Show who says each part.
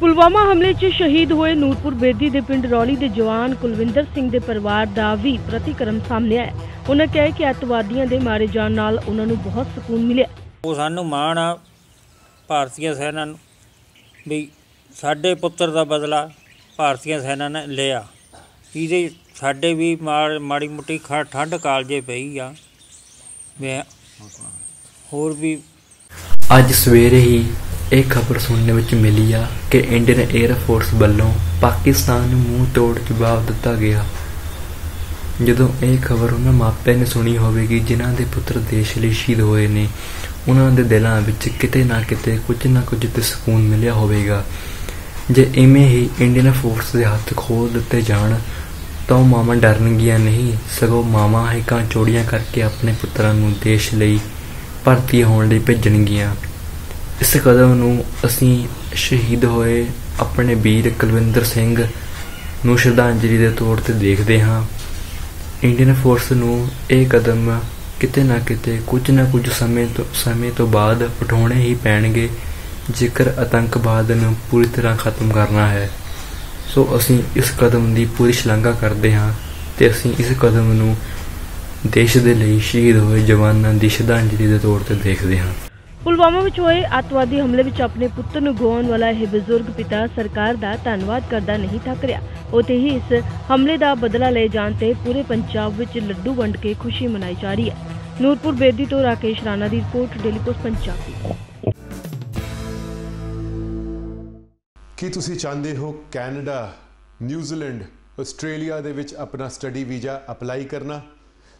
Speaker 1: ਪੁਲਵਾਮਾ ਹਮਲੇ 'ਚ ਸ਼ਹੀਦ ਹੋਏ ਨੂਰਪੁਰ ਬੇਦੀ ਦੇ ਪਿੰਡ ਰੌਲੀ ਦੇ ਜਵਾਨ ਕੁਲਵਿੰਦਰ ਸਿੰਘ ਦੇ ਪਰਿਵਾਰ ਦਾ ਵੀ ਪ੍ਰਤੀਕਰਮ ਸਾਹਮਣੇ ਆਇਆ ਹੈ। ਉਹਨਾਂ ਕਿਹਾ ਕਿ ਅੱਤਵਾਦੀਆਂ ਦੇ ਮਾਰੇ ਜਾਣ ਨਾਲ ਉਹਨਾਂ ਨੂੰ ਬਹੁਤ ਸਕੂਨ ਮਿਲਿਆ।
Speaker 2: ਉਹ ਸਾਨੂੰ ਮਾਣ ਆ ਭਾਰਤੀయ ਸੈਨਾ ਨੂੰ ਵੀ ਸਾਡੇ ਪੁੱਤਰ ਦਾ ਬਦਲਾ ਭਾਰਤੀయ ਸੈਨਾ ਨੇ ਲਿਆ। ਇਹਦੇ ਸਾਡੇ ਵੀ ਮਾੜ- ਮਾੜੀ ਮੁੱਟੀ ਠੰਡ ਕਾਲਜੇ ਪਈ ਆ। ਮੈਂ ਹੋਰ ਵੀ
Speaker 3: ਅੱਜ ਸਵੇਰੇ ਹੀ ਇਹ ਖਬਰ ਸੁਣਨ ਵਿੱਚ ਮਿਲੀ ਆ ਕਿ ਇੰਡੀਅਨ 에ਅਰ ਫੋਰਸ ਵੱਲੋਂ ਪਾਕਿਸਤਾਨ ਨੂੰ ਮੂੰਹ ਤੋੜ ਜਵਾਬ ਦਿੱਤਾ ਗਿਆ। ਜਦੋਂ ਇਹ ਖਬਰ ਉਹਨਾਂ ਮਾਪਿਆਂ ਨੇ ਸੁਣੀ ਹੋਵੇਗੀ, ਜਿਨ੍ਹਾਂ ਦੇ ਪੁੱਤਰ ਦੇਸ਼ ਲਈ ਸ਼ਹੀਦ ਹੋਏ ਨੇ, ਉਹਨਾਂ ਦੇ ਦਿਲਾਂ ਵਿੱਚ ਕਿਤੇ ਨਾ ਕਿਤੇ ਕੁਝ ਨਾ ਕੁਝ ਤੇ ਸਕੂਨ ਮਿਲਿਆ ਹੋਵੇਗਾ। ਜੇ ਇਵੇਂ ਹੀ ਇੰਡੀਅਨ ਫੋਰਸ ਦੇ ਹੱਥ ਖੋਲ ਦਿੱਤੇ ਜਾਣ, ਤਾਂ ਉਹ ਮਾਵਾਂ ਡਰਨਗੀਆਂ ਨਹੀਂ, ਸਗੋਂ ਮਾਵਾਂ ਹਿੱਕਾਂ ਚੋੜੀਆਂ ਕਰਕੇ ਆਪਣੇ ਪੁੱਤਰਾਂ ਨੂੰ ਦੇਸ਼ ਲਈ ਭਰਤੀ ਹੋਣ ਲਈ ਭੇਜਣਗੀਆਂ। ਇਸ ਕਦਮ ਨੂੰ ਅਸੀਂ ਸ਼ਹੀਦ ਹੋਏ ਆਪਣੇ ਵੀਰ ਕੁਲਵਿੰਦਰ ਸਿੰਘ ਨੂੰ ਸ਼ਰਧਾਂਜਲੀ ਦੇ ਤੌਰ ਤੇ ਦੇਖਦੇ ਹਾਂ। ਇੰਡੀਅਨ ਫੋਰਸ ਨੂੰ ਇਹ ਕਦਮ ਕਿਤੇ ਨਾ ਕਿਤੇ ਕੁਝ ਨਾ ਕੁਝ ਸਮੇਂ ਤੋਂ ਸਮੇਂ ਤੋਂ ਬਾਅਦ ਉਠਾਉਣੇ ਹੀ ਪੈਣਗੇ, ਜੇਕਰ ਆਤੰਕਵਾਦ ਨੂੰ ਪੂਰੀ ਤਰ੍ਹਾਂ ਖਤਮ ਕਰਨਾ ਹੈ। ਸੋ ਅਸੀਂ ਇਸ ਕਦਮ ਦੀ ਪੂਰੀ ਸ਼ਲਾਘਾ ਕਰਦੇ ਹਾਂ ਤੇ ਅਸੀਂ ਇਸ ਕਦਮ ਨੂੰ ਦੇਸ਼ ਦੇ ਲਈ ਸ਼ਹੀਦ ਹੋਏ ਜਵਾਨਾਂ ਦੀ ਸ਼ਰਧਾਂਜਲੀ ਦੇ ਤੌਰ ਤੇ ਦੇਖਦੇ ਹਾਂ।
Speaker 1: ਪੁਲਵਾਮਾ ਵਿੱਚ ਹੋਏ ਅੱਤਵਾਦੀ ਹਮਲੇ ਵਿੱਚ ਆਪਣੇ ਪੁੱਤਰ ਨੂੰ ਗਵਾਉਣ ਵਾਲਾ ਇਹ ਬਜ਼ੁਰਗ ਪਿਤਾ ਸਰਕਾਰ ਦਾ ਧੰਨਵਾਦ ਕਰਦਾ ਨਹੀਂ ਥੱਕ ਰਿਹਾ। ਉੱਥੇ ਹੀ ਇਸ ਹਮਲੇ ਦਾ ਬਦਲਾ ਲਏ ਜਾਣ ਤੇ ਪੂਰੇ ਪੰਜਾਬ ਵਿੱਚ ਲੱਡੂ ਵੰਡ ਕੇ ਖੁਸ਼ੀ ਮਨਾਈ ਜਾ ਰਹੀ ਹੈ। ਨੂਰਪੁਰ ਬੇਦੀ ਤੋਂ ਰਾਕੇਸ਼ ਰਾਣਾ ਦੀ ਰਿਪੋਰਟ, ਡੇਲੀ ਪੋਸਟ, ਪੰਜਾਬੀ
Speaker 4: ਕੀ ਤੁਸੀਂ ਚਾਹੁੰਦੇ ਹੋ ਕੈਨੇਡਾ, ਨਿਊਜ਼ੀਲੈਂਡ, ਆਸਟ੍ਰੇਲੀਆ ਦੇ ਵਿੱਚ ਆਪਣਾ ਸਟੱਡੀ ਵੀਜ਼ਾ ਅਪਲਾਈ ਕਰਨਾ?